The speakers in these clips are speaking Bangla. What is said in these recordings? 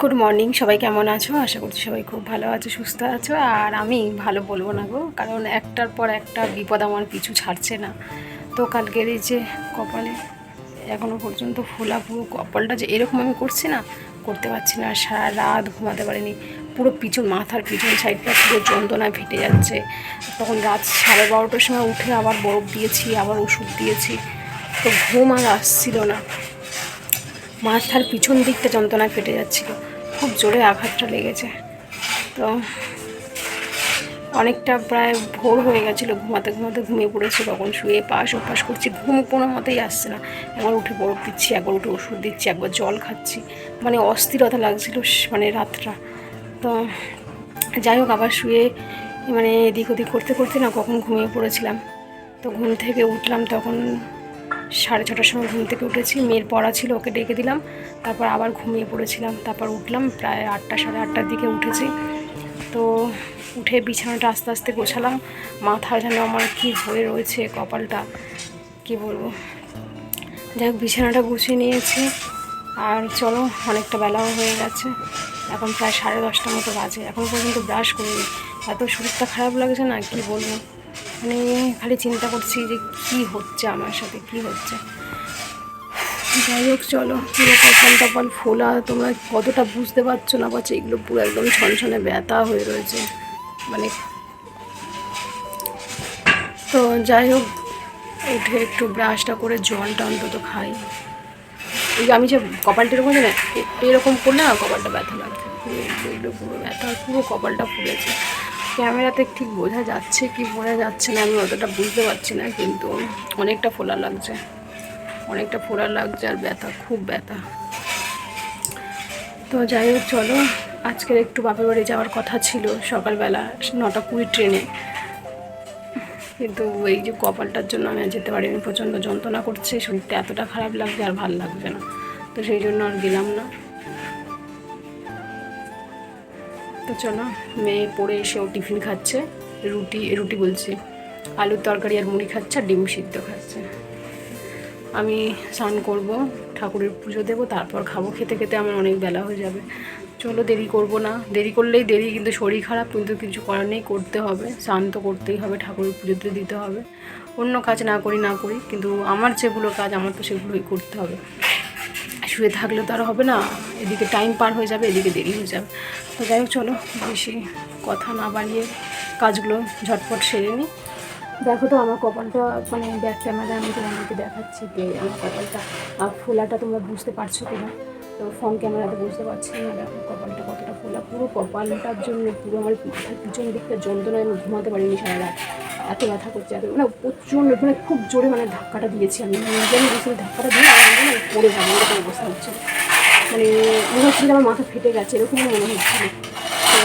গুড মর্নিং সবাই কেমন আছো? আশা করছি সবাই খুব ভালো আছো, সুস্থ আছো। আর আমি ভালো বলব না গো, কারণ একটার পর একটা বিপদ আমার পিছু ছাড়ছে না। তো কালকের এই যে কপালে এখনও পর্যন্ত ফোলা পুরো কপালটা যে এরকম আমি করছি না, করতে পারছি না। সারা রাত ঘুমাতে পারিনি। পুরো পিছন, মাথার পিছন সাইডটা পুরো যন্ত্রণায় ফেটে যাচ্ছে। তখন রাত সাড়ে বারোটার সময় উঠে আবার বরফ দিয়েছি, আবার ওষুধ দিয়েছি। তো ঘুম আর আসছিল না। মাথার পিছন দিকটা যন্ত্রণায় ফেটে যাচ্ছিল। খুব জোরে আঘাতটা লেগেছে। তো অনেকটা প্রায় ভোর হয়ে গেছিল, ঘুমাতে ঘুমাতে ঘুমিয়ে পড়েছি, তখন শুয়ে পাশ অভ্যাস করছি, ঘুম কোনো মতেই আসছে না। একবার উঠে বরফ দিচ্ছি, একবার উঠে ওষুধ দিচ্ছি, একবার জল খাচ্ছি। মানে অস্থিরতা লাগছিল মানে রাতটা। তো যাই হোক, আবার শুয়ে মানে এদিক ওদিক করতে করতে না কখন ঘুমিয়ে পড়েছিলাম। তো ঘুম থেকে উঠলাম তখন সাড়ে ছটার সময় ঘুম থেকে উঠেছি, মেয়ের পড়া ছিল, ওকে ডেকে দিলাম। তারপর আবার ঘুমিয়ে পড়েছিলাম। তারপর উঠলাম, প্রায় আটটা, সাড়ে আটটার দিকে উঠেছি। তো উঠে বিছানাটা আস্তে আস্তে গোছালাম। মাথা যেন আমার কি হয়ে রয়েছে কপালটা, কি বলব। যাই হোক, বিছানাটা গুছিয়ে নিয়েছি। আর চলো, অনেকটা বেলাও হয়ে গেছে। এখন প্রায় সাড়ে দশটার মতো বাজে। এখন পর্যন্ত ব্রাশ করিনি। এত শরীরটা খারাপ লাগছে না, কি বলব। মানে খালি চিন্তা করছি যে কি হচ্ছে আমার সাথে, কি হচ্ছে। যাই হোক, চলো, পুরো কপাল টপাল ফোলা, তোমরা কতটা বুঝতে পারছ না পারছ, এগুলো পুরো একদম ছনছনে ব্যথা হয়ে রয়েছে। মানে তো যাই হোক, উঠে একটু ব্রাশটা করে জলটা অন্তত খাই। যে আমি যে কপালটা এরকম না এরকম করলে না কপালটা ব্যথা লাগছে। এগুলো পুরো ব্যথা, পুরো কপালটা ফুলেছে। ক্যামেরাতে ঠিক বোঝা যাচ্ছে কি বোঝা যাচ্ছে না, আমি অতটা বুঝতে পারছি না, কিন্তু অনেকটা ফোলা লাগছে। অনেকটা ফোলা লাগছে আর ব্যথা, খুব ব্যথা। তো যাই হোক, চলো। আজকের একটু বাপের বাড়ি যাওয়ার কথা ছিল সকালবেলা, নটা কুড়ি ট্রেনে। কিন্তু এই যে কপালটার জন্য আমি যেতে পারিনি, প্রচণ্ড যন্ত্রণা করছে, শরীরটা এতটা খারাপ লাগছে আর ভালো লাগছে না। তো সেই জন্য আর গেলাম না। তো চলো, মেয়ে পড়ে এসেও টিফিন খাচ্ছে, রুটি রুটি বলছি, আলুর তরকারি আর মুড়ি খাচ্ছে আর ডিম সিদ্ধ খাচ্ছে। আমি স্নান করব, ঠাকুরের পুজো দেবো, তারপর খাব। খেতে খেতে আমার অনেক বেলা হয়ে যাবে। চলো, দেরি করব না। দেরি করলেই দেরি, কিন্তু শরীর খারাপ, কিন্তু কিছু করার নেই, করতে হবে। স্নান তো করতেই হবে, ঠাকুরের পুজোতে দিতে হবে। অন্য কাজ না করি না করি, কিন্তু আমার যেগুলো কাজ, আমার তো সেগুলোই করতে হবে। শুয়ে থাকলে তো আর হবে না। এদিকে টাইম পার হয়ে যাবে, এদিকে দেরি হয়ে যাবে। তো যাই হোক, চলো বেশি কথা না বাড়িয়ে কাজগুলো ঝটপট সেরে নিই দেখো তো আমার কপালটা মানে ব্যাক ক্যামেরা আমি তোমাদেরকে দেখাচ্ছি যে আমার কপালটা, আর ফোলাটা তোমরা বুঝতে পারছ কিনা? তো ফোন ক্যামেরাতে বুঝতে পারছি না, দেখো কপালটা কতটা ফোলা। পুরো কপালটার জন্য, পুরো আমার পিছন দিকটা যন্ত্রণায় আমি ঘুমাতে পারিনি সারা রাত। এত ব্যথা করছে, এত মানে প্রচণ্ড মানে খুব জোরে মানে ধাক্কাটা দিয়েছি আমি। নিজে আমি ধাক্কাটা দিয়ে আমি মানে পড়ে যাব, এরকম অবস্থা হচ্ছে। মানে মনে হচ্ছে আমার মাথা ফেটে গেছে, এরকমই মনে হচ্ছিল। তো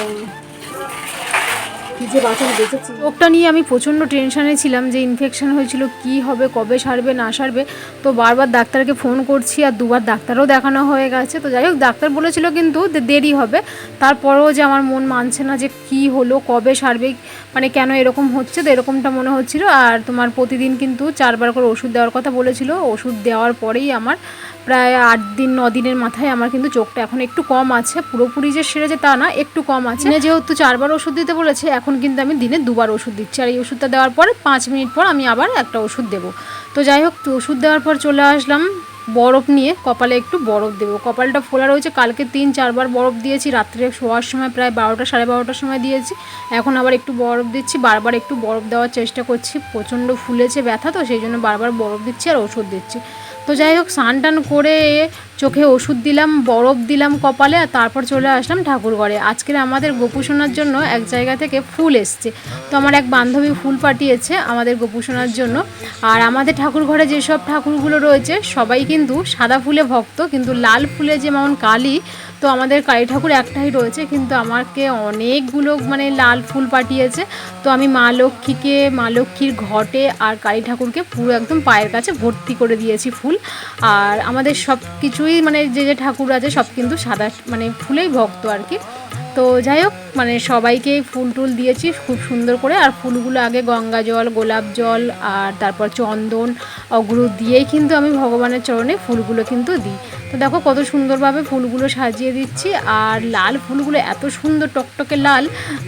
কি যে বাঁচানো বেঁচেছি রোগটা নিয়ে আমি প্রচণ্ড টেনশানে ছিলাম যে ইনফেকশন হয়েছিল কি হবে কবে সারবে না সারবে। তো বারবার ডাক্তারকে ফোন করছি আর দুবার ডাক্তারও দেখানো হয়ে গেছে। তো যাই হোক ডাক্তার বলেছিল কিন্তু দেরি হবে। তারপরেও যে আমার মন মানছে না যে কি হলো কবে সারবে মানে কেন এরকম হচ্ছে তো এরকমটা মনে হচ্ছিল। আর তোমার প্রতিদিন কিন্তু চারবার করে ওষুধ দেওয়ার কথা বলেছিল। ওষুধ দেওয়ার পরেই আমার প্রায় আট দিন ন দিনের মাথায় আমার কিন্তু চোখটা এখন একটু কম আছে। পুরোপুরি যে সেরেছে তা না একটু কম আছে। যেহেতু চারবার ওষুধ দিতে বলেছে এখন কিন্তু আমি দিনে দুবার ওষুধ দিচ্ছি। আর এই ওষুধটা দেওয়ার পরে পাঁচ মিনিট পর আমি আবার একটা ওষুধ দেবো। তো যাই হোক ওষুধ দেওয়ার পর চলে আসলাম বরফ নিয়ে। কপালে একটু বরফ দেবো। কপালটা ফোলা রয়েছে। কালকে তিন, চারবার বরফ দিয়েছি। রাত্রে শোয়ার সময় প্রায় বারোটা, সাড়ে বারোটার সময় দিয়েছি। এখন আবার একটু বরফ দিচ্ছি। বারবার একটু বরফ দেওয়ার চেষ্টা করছি। প্রচণ্ড ফুলেছে ব্যথা, তো সেই জন্য বারবার বরফ দিচ্ছি আর ওষুধ দিচ্ছি। তো যাই হোক, স্নান টান করে চোখে ওষুধ দিলাম, বরফ দিলাম কপালে আর তারপর চলে আসলাম ঠাকুরঘরে আজকের আমাদের গোপুসোনার জন্য এক জায়গা থেকে ফুল এসছে। তো আমার এক বান্ধবী ফুল পাঠিয়েছে আমাদের গোপুসোনার জন্য। আর আমাদের ঠাকুরঘরে যেসব ঠাকুরগুলো রয়েছে, সবাই কিন্তু সাদা ফুলে ভক্ত, কিন্তু লাল ফুলে যেমন কালী তো আমাদের কালী ঠাকুর একটাই রয়েছে, কিন্তু আমাকে অনেকগুলো মানে লাল ফুল পাঠিয়েছে। তো আমি মা লক্ষ্মীকে, মা লক্ষ্মীর ঘটে আর কালী ঠাকুরকে পুরো একদম পায়ের কাছে ভর্তি করে দিয়েছি ফুল। আর আমাদের সব কিছুই মানে যে যে ঠাকুর আছে সব কিন্তু সাদা মানে ফুলেই ভক্ত আর কি। তো যাই হোক মানে সবাইকে ফুল টুল দিয়েছি খুব সুন্দর করে। আর ফুলগুলো আগে গঙ্গা জল, গোলাপ জল আর তারপর চন্দন ওগুলো দিয়েই কিন্তু আমি ভগবানের চরণে ফুলগুলো কিন্তু দিই। তো দেখো কত সুন্দরভাবে ফুলগুলো সাজিয়ে দিচ্ছি। আর লাল ফুলগুলো এত সুন্দর টকটকে লাল,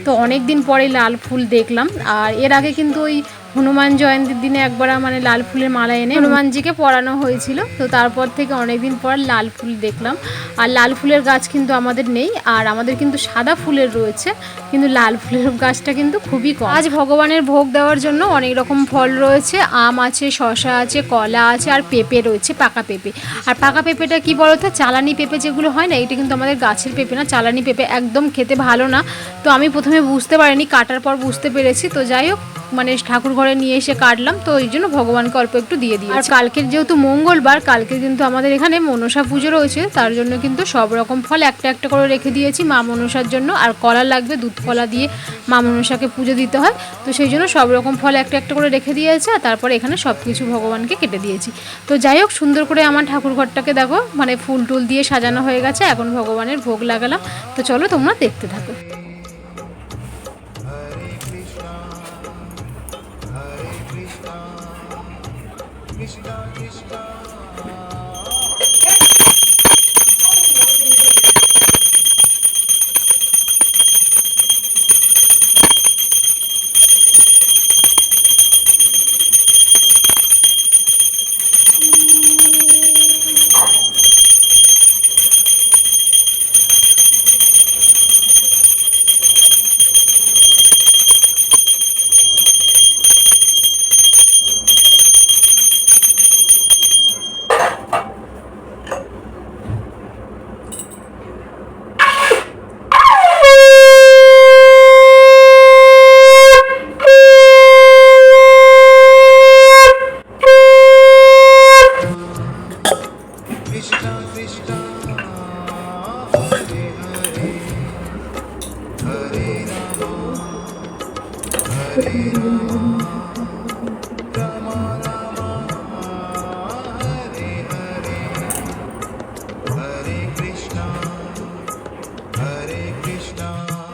তো অনেক দিন পরে লাল ফুল দেখলাম। আর এর আগে কিন্তু ওই হনুমান জয়ন্তীর দিনে একবার মানে লাল ফুলের মালা এনে হনুমানজিকে পরানো হয়েছিল। তো তারপর থেকে অনেকদিন পর লাল ফুল দেখলাম। আর লাল ফুলের গাছ কিন্তু আমাদের নেই, আর আমাদের কিন্তু সাদা ফুলের রয়েছে, কিন্তু লাল ফুলের গাছটা কিন্তু খুবই কম। আজ ভগবানের ভোগ দেওয়ার জন্য অনেক রকম ফল রয়েছে, আম আছে শশা আছে, কলা আছে, আর পেঁপে রয়েছে, পাকা পেঁপে। আর পাকা পেঁপেটা কি বলতো, চালানি পেঁপে যেগুলো হয় না, এটা কিন্তু আমাদের গাছের পেঁপে না, চালানি পেঁপে একদম খেতে ভালো না। তো আমি প্রথমে বুঝতে পারিনি, কাটার পর বুঝতে পেরেছি। তো যাই হোক মানে ঠাকুর ঘরে নিয়ে এসে কাটলাম, তো ওই জন্য ভগবানকে অল্প একটু দিয়ে দিই আর কালকের যেহেতু মঙ্গলবার, কালকে কিন্তু আমাদের এখানে মনসা পুজো রয়েছে, তার জন্য কিন্তু সব রকম ফল একটা একটা করে রেখে দিয়েছি মা মনসার জন্য। আর কলা লাগবে, দুধ কলা দিয়ে মা মনসাকে পুজো দিতে হয়, তো সেই জন্য সব রকম ফল একটা একটা করে রেখে দিয়েছে, আর তারপরে এখানে সব কিছু ভগবানকে কেটে দিয়েছি। তো যাই হোক, সুন্দর করে আমার ঠাকুর ঘরটাকে দেখো মানে ফুল টুল দিয়ে সাজানো হয়ে গেছে, এখন ভগবানের ভোগ লাগালাম, তো চলো তোমরা দেখতে থাকো।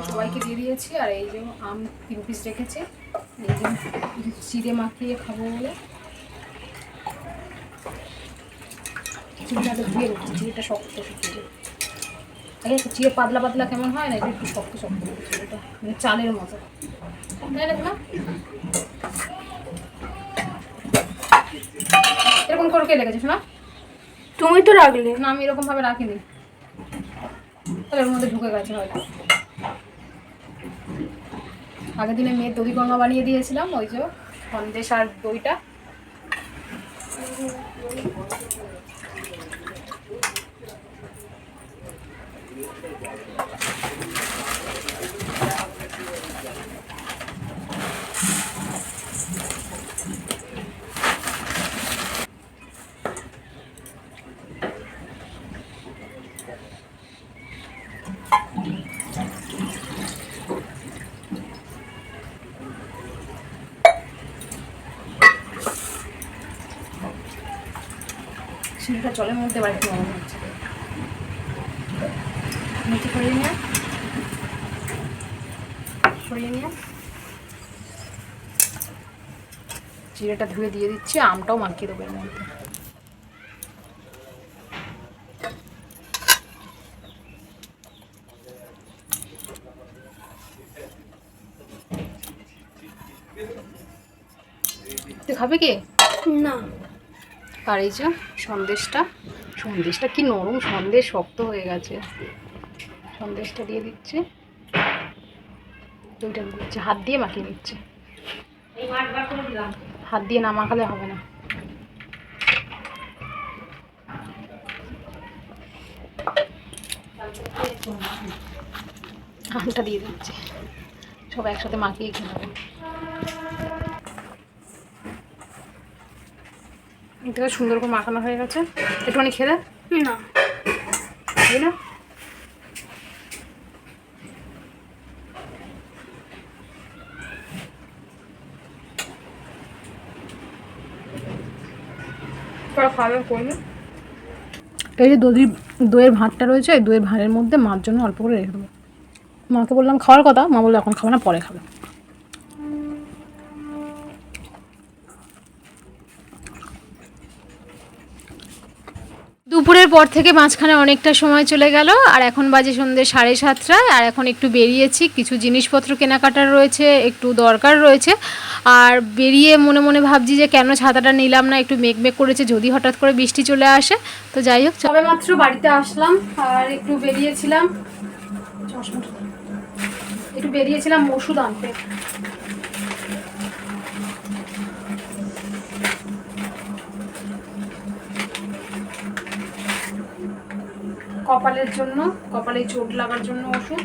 সবাইকে দিয়ে দিয়েছি, আর এই যে আম তিন পিস রেখেছি। এই যে চিড়ে মাখিয়ে খাব বলে। চিড়েটা ধুয়ে রেখেছি চিড়েটা শক্ত শুকিয়ে একটু চিড়ে পাতলা পাতলা কেমন হয় না? এটা একটু শক্ত শক্ত। চিড়েটা মানে চালের মতো। এরকম করে কে লেগেছে শোনা? তুমি তো রাখলে। না আমি এরকম ভাবে রাখিনি। তাহলে এর মধ্যে ঢুকে গেছে হয়তো। আগের দিনে মেয়ের দই গঙ্গা বানিয়ে দিয়েছিলাম ওই যে সন্দেশ আর দইটা। চিনিটা জলের মধ্যে বাড়িতে নরম হচ্ছে? নিচে সরিয়ে নিয়ে সরিয়ে নিয়ে জিরেটা ধুয়ে দিয়ে দিচ্ছি আমটাও মাখিয়ে দেবো এর মধ্যে। খাবে কি? না। আর এই যে সন্দেশটা সন্দেশটা কি নরম সন্দেশ শক্ত হয়ে গেছে। সন্দেশটা দিয়ে দিচ্ছে। দুইটা দিচ্ছে হাত দিয়ে মাখিয়ে নিচ্ছে। হাত দিয়ে না মাখালে হবে না। আমটা দিয়ে দিচ্ছে। সব একসাথে মাখিয়ে খেয়ে নেব। এটা সুন্দর করে মাখানো হয়ে গেছে। একটুখানি খেয়ে দেয় না? এই যে দধির দইয়ের ভাতটা রয়েছে, এই দইয়ের ভাঁড়ের মধ্যে মার জন্য অল্প করে রেখে দেবো। মাকে বললাম, খাওয়ার কথা? মা বলল, এখন খাবে না, পরে খাবে। দুপুরের পর থেকে মাঝখানে অনেকটা সময় চলে গেল, আর এখন বাজে সন্ধ্যে সাড়ে সাতটায়, আর এখন একটু বেরিয়েছি, কিছু জিনিসপত্র কেনাকাটার রয়েছে, একটু দরকার রয়েছে, আর বেরিয়ে মনে মনে ভাবছি যে কেন ছাতাটা নিলাম না, একটু মেঘ মেঘ করেছে, যদি হঠাৎ করে বৃষ্টি চলে আসে, তো যাই হোক সবে মাত্র বাড়িতে আসলাম, আর একটু বেরিয়েছিলাম একটু বেরিয়েছিলাম ওষুধ আনতে। কপালের জন্য, কপালে চোট লাগার জন্য ওষুধ।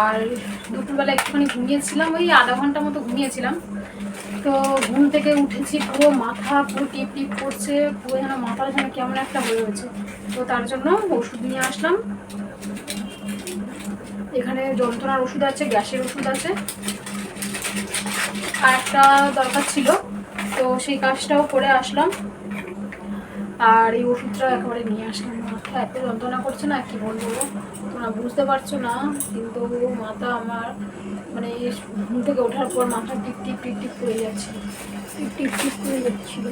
আর দুপুরবেলা একটুখানি ঘুমিয়েছিলাম, ওই আধা ঘণ্টা মতো ঘুমিয়েছিলাম। তো ঘুম থেকে উঠেছি, পুরো মাথা পুরো টিপ টিপ করছে, পুরো যেন মাথাটা যেন কেমন একটা হয়ে রয়েছে। তো তার জন্য ওষুধ নিয়ে আসলাম। এখানে যন্ত্রণার ওষুধ আছে, গ্যাসের ওষুধ আছে। আর একটা দরকার ছিল, তো সেই কাজটাও করে আসলাম। আর এই ওষুধটা একেবারে নিয়ে আসলাম। মাথা এত যন্ত্রণা করছে না কি বলব? তোমরা বুঝতে পারছ না কিন্তু মাথা আমার মানে ঘুম থেকে ওঠার পর মাথা টিপ টিপ টিপ টিপ করে যাচ্ছে। টিপ টিপ টিপ করে যাচ্ছিল।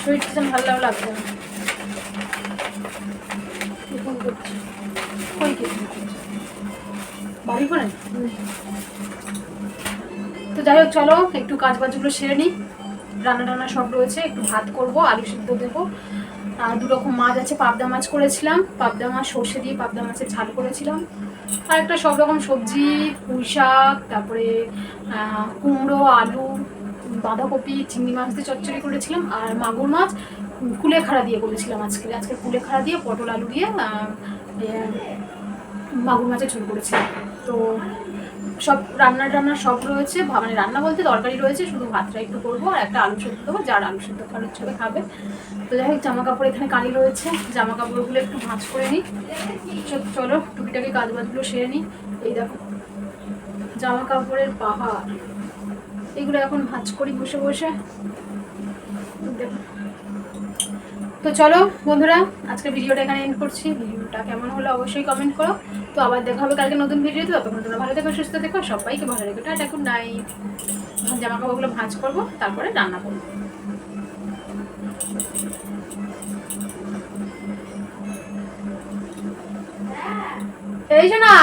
শরীরটা ভালো লাগছে না। ফোন করছি? কই কে বাড়ি করে? তো যাই হোক চলো একটু কাজ বাজগুলো সেরে নিই। রান্না টান্না সব রয়েছে একটু ভাত করব আলু সিদ্ধ দেবো। দু রকম মাছ আছে, পাবদা মাছ করেছিলাম, পাবদা মাছ, সর্ষে দিয়ে পাবদা মাছের ঝাল করেছিলাম। আর একটা সব রকম সবজি, পুঁই শাক, তারপরে কুমড়ো, আলু, বাঁধাকপি, চিংড়ি মাছ দিয়ে চচ্চড়ি করেছিলাম, আর মাগুর মাছ কুলেখাড়া দিয়ে করেছিলাম আজকে। আজকে কুলেখাড়া দিয়ে পটল আলু দিয়ে মাগুর মাছের ঝোল করেছিলাম। তো সব রান্না টান্না সব রয়েছে মানে রান্না বলতে তরকারি রয়েছে, শুধু ভাতটা একটু করব আর একটা আলু সেদ্ধ দেবো যার আলু সেদ্ধ খাওয়ার ইচ্ছে খাবে। তো যাই হোক জামা কাপড় এখানে কানি রয়েছে জামা কাপড়গুলো একটু ভাঁজ করে নিই। চলো, টুকিটাকি কাজ বাজগুলো সেরে নিই। এই দেখো জামা কাপড়ের পাহাড়। এগুলো এখন ভাঁজ করি বসে বসে। দেখো। তো চলো বন্ধুরা আজকে ভিডিওটা এখানে এন্ড করছি। ভিডিওটা কেমন হলো অবশ্যই কমেন্ট করো। তো আবার দেখা হবে কালকে নতুন ভিডিও ভিডিওতে ততক্ষণ তোমরা ভালো থেকো, সুস্থ থেকো, সবাইকে ভালো রেখো। টাটা গুড নাইট জামা কাপড়গুলো ভাঁজ করব, তারপরে রান্না করব। এই শোনা